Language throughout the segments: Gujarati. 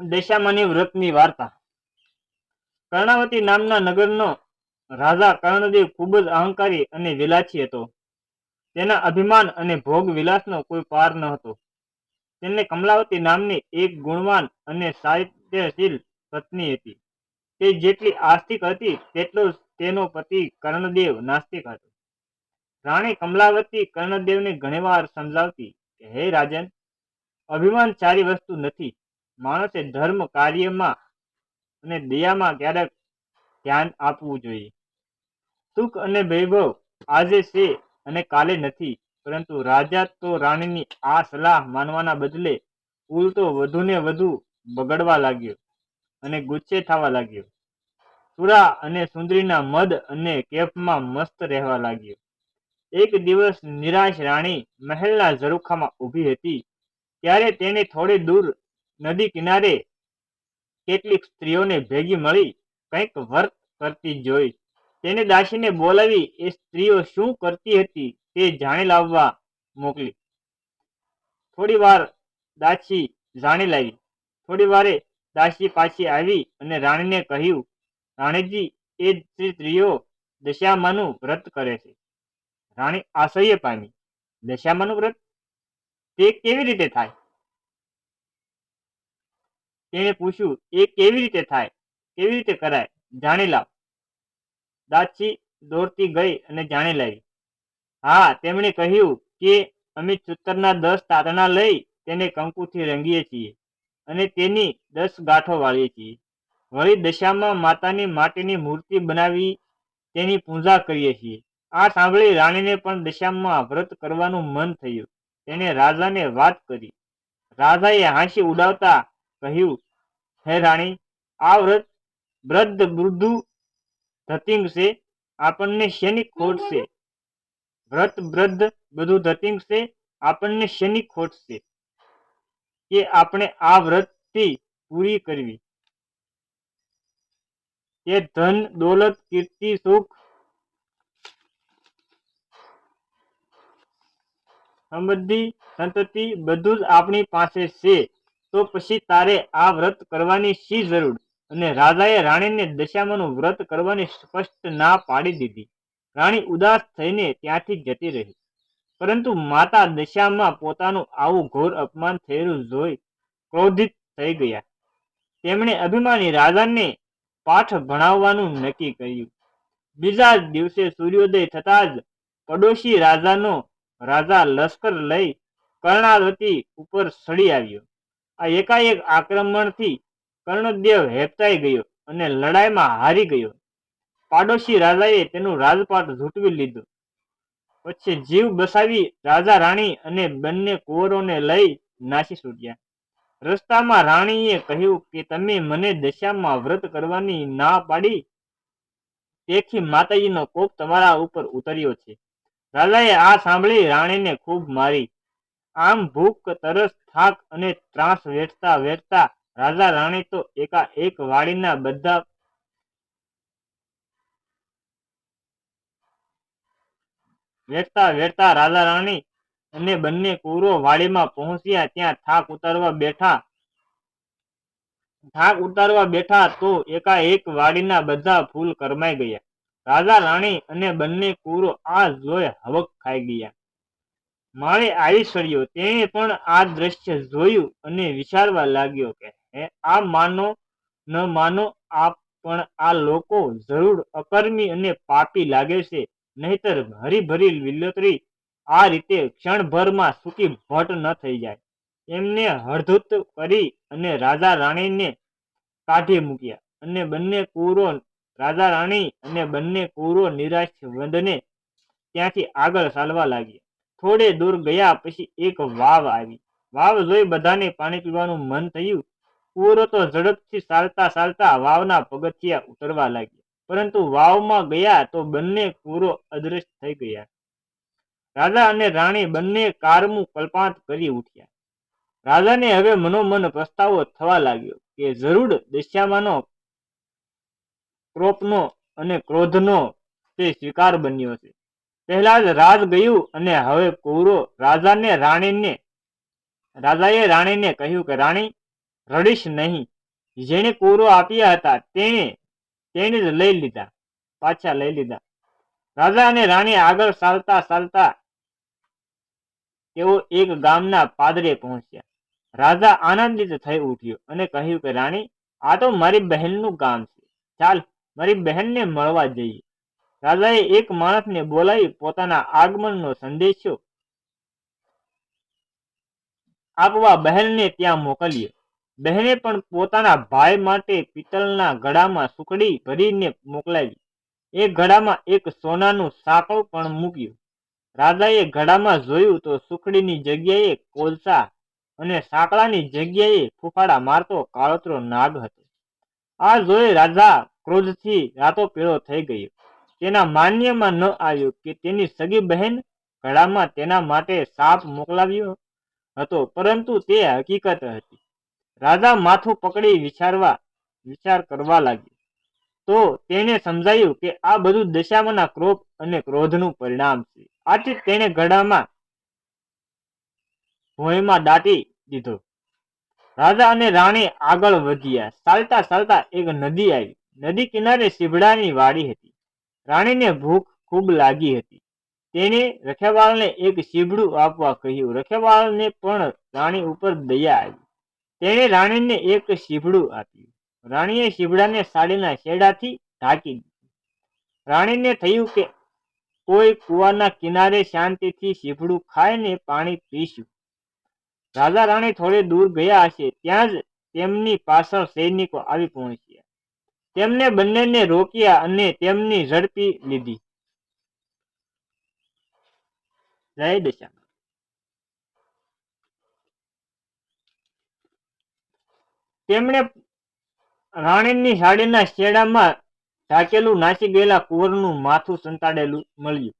દશામાની વ્રતની વાર્તા. કર્ણાવતી નામના નગરનો રાજા કર્ણદેવ ખૂબ જ અહંકારી અને વિલાસી હતો. તેના અભિમાન અને ભોગ વિલાસનો કોઈ પાર ન હતો. તેને કમલાવતી નામની એક ગુણવાન અને સાહિત્યશીલ પત્ની હતી. તે જેટલી આસ્તિક હતી, તેટલો તેનો પતિ કર્ણદેવ નાસ્તિક હતો. રાણી કમલાવતી કર્ણદેવને ઘણીવાર સમજાવતી કે, હે રાજન, અભિમાન સારી વસ્તુ નથી. માણસે ધર્મ કાર્યમાં અને દયામાં ક્યારેક ધ્યાન આપવું જોઈએ. સુખ અને વૈભવ આજે છે અને કાલે નથી. પરંતુ રાજા તો રાણીની આ સલાહ માનવાના બદલે ઉલટો વધુને વધુ બગડવા લાગ્યો અને ગુસ્સે થવા લાગ્યો. સુરા અને સુંદરીના મદ અને કેફમાં મસ્ત રહેવા લાગ્યો. એક દિવસ નિરાશ રાણી મહેલના ઝરૂખામાં ઊભી હતી. ત્યારે તેને થોડે દૂર નદી કિનારે કેટલીક સ્ત્રીઓને ભેગી મળી કંઈક વર્ત કરતી જોઈ. તેને દાસીને બોલાવી એ સ્ત્રીઓ શું કરતી હતી તે જાણી લાવવા મોકલી. થોડી વાર દાસી જાણી લાવી. થોડી વારે દાસી પાછી આવી અને રાણીને કહ્યું, રાણીજી, એ સ્ત્રીઓ દશામાનું વ્રત કરે છે. રાણી આશ્ચર્ય પામી. દશામાનું વ્રત? તે કેવી રીતે થાય? તેણે પૂછ્યું, એ કેવી રીતે થાય? કેવી રીતે કરાય? જાણી લાવ. દાસી દોડતી ગઈ અને જાણી લાવી હા, તેમણે કહ્યું કે અમે ચૂતરના દસ તાતણા લઈ તેને કંકુથી રંગીએ છીએ અને તેની દસ ગાંઠો વાળીએ છીએ. વળી દશામાં માતાની માટીની મૂર્તિ બનાવી તેની પૂજા કરીએ છીએ. આ સાંભળી રાણીને પણ દશામાં વ્રત કરવાનું મન થયું. તેણે રાજાને વાત કરી. રાજાએ હાંસી ઉડાવતા કહ્યું હે રાણી, આ વ્રત વૃદ્ધ મૃદુ ધતિંગ છે, આપણને શેની ખોટ છે? વ્રત વૃદ્ધ બધું ધતિંગ છે, આપણને શેની ખોટ છે? કે આપણે આ વ્રતથી પૂરી કરવી? તે ધન, દોલત, કીર્તિ, સુખ? સમૃદ્ધિ સંતતિ બધું જ આપણી પાસે છે. તો પછી તારે આ વ્રત કરવાની શી જરૂર? અને રાજાએ રાણીને દશામાનું વ્રત કરવાની સ્પષ્ટ ના પાડી દીધી. રાણી ઉદાસ થઈને ત્યાંથી જતી રહી. પરંતુ માતા દશામાં પોતાનું આવું ઘોર અપમાન થયેલું જોઈ ક્રોધિત થઈ ગયા. તેમણે અભિમાની રાજાને પાઠ ભણાવવાનું નક્કી કર્યું. બીજા દિવસે સૂર્યોદય થતાં જ પડોશી રાજાનો રાજા લશ્કર લઈ કર્ણાવતી ઉપર સડી આવ્યો. આ એકાએક આક્રમણથી કર્ણદેવ હેપતાઈ ગયો અને લડાઈમાં હારી ગયો. પાડોશી રાજાએ તેનું રાજપાટ ઝૂંટવી લીધું. પછી જીવ બસાવી રાજા રાણી અને બંને કુંવરોને લઈ નાસી છૂટ્યા રસ્તામાં રાણીએ કહ્યું કે, તમે મને દશામાં વ્રત કરવાની ના પાડી, તેથી માતાજીનો કોપ તમારા ઉપર ઉતર્યો છે. રાજાએ આ સાંભળી રાણીને ખૂબ મારી આમ ભૂખ, તરસ, થાક અને ત્રાસ વેઠતા વેઠતા રાજા રાણી તો એકાએક વાડીના બધા વેઠતા વેઠતા રાજા રાણી અને બંને કુરો વાડીમાં પહોંચ્યા. ત્યાં થાક ઉતારવા બેઠા. થાક ઉતારવા બેઠા તો એકાએક વાડીના બધા ફૂલ કરમાઈ ગયા. રાજા રાણી અને બંને કુરો આ જોઈ હવક ખાઈ ગયા. આવી સળ્યો તેણે પણ આ દ્રશ્ય જોયું અને વિચારવા લાગ્યો કે, હે, આ માનો, ન માનો આ પણ આ લોકો જરૂર અકર્મી અને પાપી લાગે છે. નહીતર હરીભરી લીલોતરી આ રીતે ક્ષણભરમાં સૂકી ભટ્ટ ન થઈ જાય. એમને હળધૂત કરી અને રાજા રાણીને કાઢી મૂક્યા અને બંને કુરો, રાજા રાણી અને બંને કુરો નિરાશ વંદને ત્યાંથી આગળ ચાલવા લાગ્યા. થોડે દૂર ગયા પછી એક વાવ આવી. વાવ જોઈ બધાને પાણી પીવાનું મન થયું. કુંવરો તો ઝડપથી ચાલતા ચાલતા વાવના પગથિયા ઉતરવા લાગ્યા. પરંતુ વાવમાં ગયા તો બંને કુંવરો અદ્રશ્ય થઈ ગયા. રાજા અને રાણી બંને કારમું કલ્પાંત કરી ઉઠ્યા. રાજાને હવે મનોમન પ્રસ્તાવો થવા લાગ્યો કે જરૂર દશામાનો ક્રોપનો અને ક્રોધનો તે સ્વીકાર બન્યો છે. પહેલા જ રાજ ગયું અને હવે કૌરો રાજાને રાણીને, રાજાએ રાણીને કહ્યું કે, રાણી, રડીશ નહીં. જેણે કુવરો આપ્યા હતા તેણે તેણે જ લઈ લીધા, પાછા લઈ લીધા. રાજા અને રાણી આગળ ચાલતા ચાલતા તેઓ એક ગામના પાદરે પહોંચ્યા. રાજા આનંદિત થઈ ઉઠ્યો અને કહ્યું કે, રાણી, આ તો મારી બહેનનું ગામ છે. ચાલ, મારી બહેનને મળવા જઈએ. રાજાએ એક માણસને બોલાવી પોતાના આગમનનો સંદેશો આપવા બહેનને ત્યાં મોકલ્યો. બહેને પણ પોતાના ભાઈ માટે પિત્તળના ઘડામાં સુકડી ભરીને મોકલાવી. એ ઘડામાં એક સોનાનું સાંકળ પણ મૂક્યું. રાજાએ ઘડામાં જોયું તો સુખડીની જગ્યાએ કોલસા અને સાંકળાની જગ્યાએ ફૂફાડા મારતો કાળોતરો નાગ હતો. આ જોઈ રાજા ક્રોધથી રાતો પીળો થઈ ગયો. તેના માન્યમાં ન આવ્યું કે તેની સગી બહેન ઘડામાં તેના માટે સાપ મોકલાવ્યો હતો, પરંતુ તે હકીકત હતી. રાજા માથું પકડી વિચારવા, વિચાર કરવા લાગ્યો. તો તેને સમજાયું કે આ બધું દશામાના ક્રોપ અને ક્રોધનું પરિણામ છે. આથી તેણે ગળામાં ભોયમાં દાટી દીધો. રાજા અને રાણી આગળ વધ્યા. ચાલતા ચાલતા એક નદી આવી. નદી કિનારે શિબડાની વાડી હતી. રાણીને ભૂખ ખૂબ લાગી હતી. તેણે રખેવાળને એક સીભડું આપવા કહ્યું. રખેવાળને પણ રાણી ઉપર દયા આવી. તેણે રાણીને એક સીભડું આપ્યું. રાણીએ સીભડાને સાડીના શેડાથી ઢાંકી દીધું. રાણીને થયું કે કોઈ કુવાના કિનારે શાંતિથી સીભડું ખાઈને પાણી પીશું. રાજા રાણી થોડે દૂર ગયા હશે, ત્યાં જ તેમની પાછળ સૈનિકો આવી પહોંચ્યા. તેમને બંનેને રોક્યા અને તેમની ઝડપી લીધી. તેમણે રાણીની સાડીના શેડામાં ઢાકેલું નાસી ગયેલા કુંવરનું માથું સંતાડેલું મળ્યું.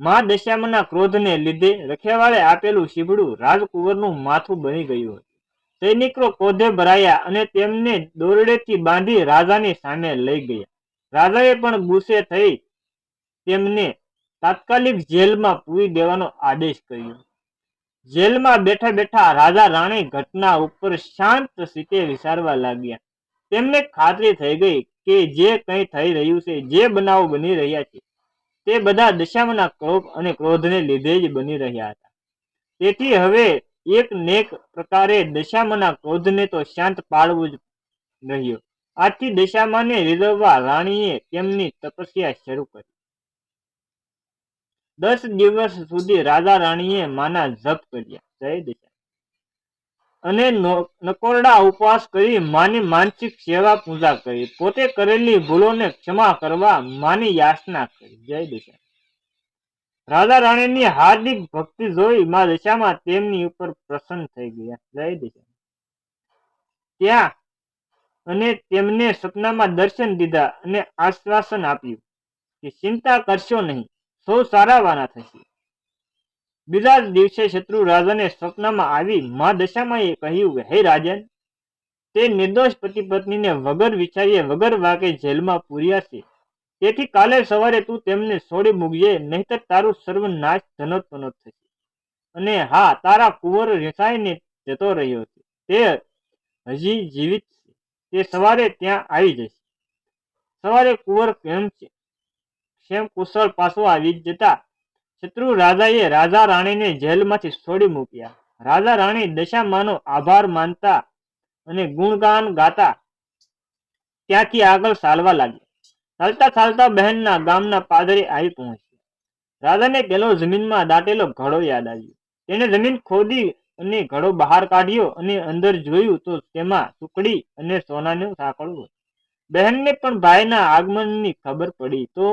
મા દશામાના ક્રોધને લીધે રખેવાળે આપેલું શીબડું રાજકુંવરનું માથું બની ગયું હતું. સૈનિકો ક્રોધે ભરાયા અને તેમને દોરડેથી બાંધી રાજાની સામે લઈ ગયા. રાજાએ પણ ગુસ્સે થઈ તેમને તાત્કાલિક જેલમાં પૂરી દેવાનો આદેશ કર્યો. જેલમાં બેઠા બેઠા રાજા રાણી ઘટના ઉપર શાંત રીતે વિચારવા લાગ્યા. તેમને ખાતરી થઈ ગઈ કે જે કંઈ થઈ રહ્યું છે, જે બનાવો બની રહ્યા છે, તે બધા દશામાના ક્રોધ અને ક્રોધને લીધે જ બની રહ્યા હતા. તેથી હવે એક નેક પ્રકારે દશામાના ક્રોધને તો શાંત પાડવું જ રહ્યો. આથી દશામાને રીઝવવા રાણીએ તેમની તપસ્યા શરૂ કરી. દસ દિવસ સુધી રાજા રાણીએ માના જપ કર્યા. જય દશા. અને નકોરડા ઉપવાસ કરી માની માનસિક સેવા પૂજા કરી. પોતે કરેલી ભૂલોને ક્ષમા કરવા માની યાચના કરી. જય દશા. રાજા રાણીની હાર્દિક ભક્તિ જોઈ મા દશામાં તેમની ઉપર પ્રસન્ન થઈ ગયા. જય દશા ત્યાં અને તેમને સપનામાં દર્શન દીધા અને આશ્વાસન આપ્યું કે ચિંતા કરશો નહીં, સૌ સારા વાના થશે. બીજા દિવસે શત્રુ રાજાને સપનામાં આવી મા દશામાં એ કહ્યું હે રાજન, તે નિર્દોષ પતિ પત્નીને વગર વિચારીએ વગર વાકે જેલમાં પૂર્યા છે. તેથી કાલે સવારે તું તેમને છોડી મૂકજે, નહીતર તારું સર્વનાશ ધનોત્પન્ન થશે. અને હા, તારા કુંવર રેસાઈને જતો રહ્યો છે. તે હજી જીવિત છે. તે સવારે ત્યાં આવી જશે. સવારે કુંવર કેમ છે. ક્ષેમ કુશળ પાછો આવી જતા શત્રુ રાજાએ રાજા રાણીને જેલમાંથી છોડી મૂક્યા. રાજા રાણી દશામાનો આભાર માનતા અને ગુણગાન ગાતા ત્યાંથી આગળ ચાલવા લાગ્યા. ચાલતા ચાલતા બહેનના ગામના પાદરે આવી પહોંચ્યા. રાધાને પેલો જમીનમાં દાટેલો ઘડો યાદ આવ્યો. તેણે જમીન ખોદી અને ઘડો બહાર કાઢ્યો અને અંદર જોયું તો તેમાં ટુકડી અને સોનાનું સાંકળું હતું. બહેનને પણ ભાઈના આગમનની ખબર પડી તો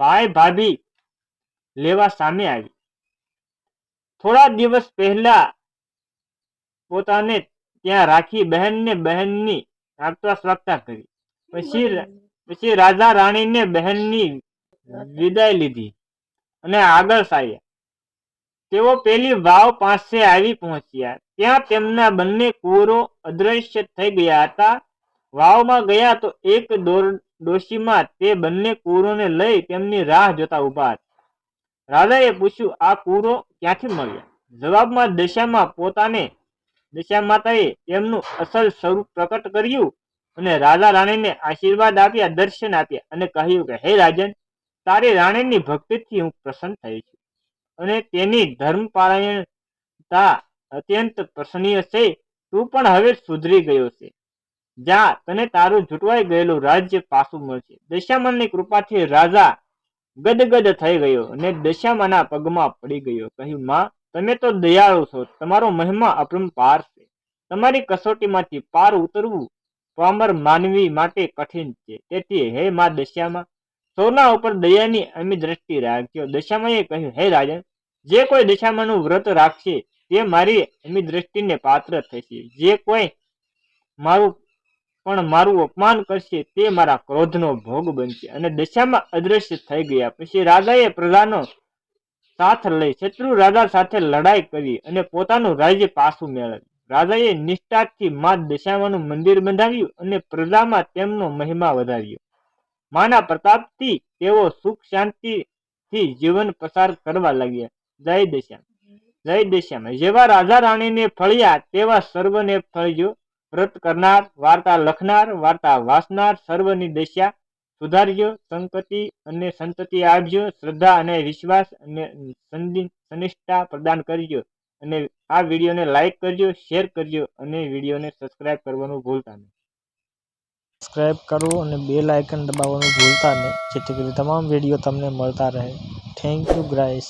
ભાઈ ભાભી લેવા સામે આવી. થોડા દિવસ પહેલા પોતાને ત્યાં રાખી બહેનને બહેનની આગતા સ્વાગતા કરી. પછી પછી રાજા રાણીને બહેનની વિદાય લીધી અને આગળ સાયા તેઓ પેલી વાવ પાસે આવી પહોંચ્યા. ત્યાં તેમના બંને કુંવરો અદ્રશ્ય થઈ ગયા હતા. વાવમાં ગયા તો એક ડોશીમાં તે બંને કુંવરોને લઈ તેમની રાહ જોતા ઊભા હતા. રાજાએ પૂછ્યું, આ કુંવરો ક્યાંથી મળ્યા? જવાબમાં દશામાં પોતાને દશા માતાએ તેમનું અસલ સ્વરૂપ પ્રકટ કર્યું અને રાજા રાણીને આશીર્વાદ આપ્યા, દર્શન આપ્યા અને કહ્યું કે, હે રાજન, તારી રાણીની ભક્તિથી હું પ્રસન્ન થઈ છું અને તેની ધર્મપારાયણતા અત્યંત પ્રસન્નીય છે. તું પણ હવે સુધરી ગયો છે. જા, તને તારું જૂટવાઈ ગયેલું રાજ્ય પાછું મળશે. દશામાની કૃપાથી રાજા ગદગદ થઈ ગયો અને દશામાના પગમાં પડી ગયો. કહ્યું, માં, તમે તો દયાળુ છો. તમારો મહિમા અપરંપાર છે. તમારી કસોટીમાંથી પાર ઉતરવું પામર માનવી માટે કઠિન છે. તેથી હે મા દશામાં સૌના ઉપર દયાની અમી દ્રષ્ટિ રાખ્યો દશામાએ કહ્યું, હે રાજન, જે કોઈ દશામાનું વ્રત રાખશે, તે મારી અમી દ્રષ્ટિને પાત્ર થશે. જે કોઈ મારું, પણ મારું અપમાન કરશે, તે મારા ક્રોધનો ભોગ બનશે. અને દશામાં અદ્રશ્ય થઈ ગયા. પછી રાજાએ પ્રજાનો સાથ લઈ, શત્રુ રાજા સાથે લડાઈ કરી અને પોતાનું રાજ્ય પાછું મેળવ્યું. રાજાએ નિષ્ઠાથી મા દશામાનું મંદિર બંધાવ્યું અને પ્રજામાં તેમનો મહિમા વધાર્યો. માના પ્રતાપથી તેઓ સુખ શાંતિથી જીવન પસાર કરવા લાગ્યા. જય દશા જય દશામાં. જેવા રાજા રાણીને ફળ્યા, તેવા સર્વને ફળ્યો. વ્રત કરનાર, વાર્તા લખનાર, વાર્તા વાંચનાર સર્વની દશા સુધાર્યો. સંકતિ અને સંતતિ આપજો શ્રદ્ધા અને વિશ્વાસ અને સનિષ્ઠા પ્રદાન કરજો અને આ વિડીયોને લાઈક કરજો શેર કરજો અને વિડીયોને સબસ્ક્રાઇબ કરવાનું ભૂલતા નહીં. સબસ્ક્રાઇબ કરવું અને બેલ આઇકન દબાવવાનું ભૂલતા નહીં, જેથી કરી તમામ વીડિયો તમને મળતા રહે. Thank you guys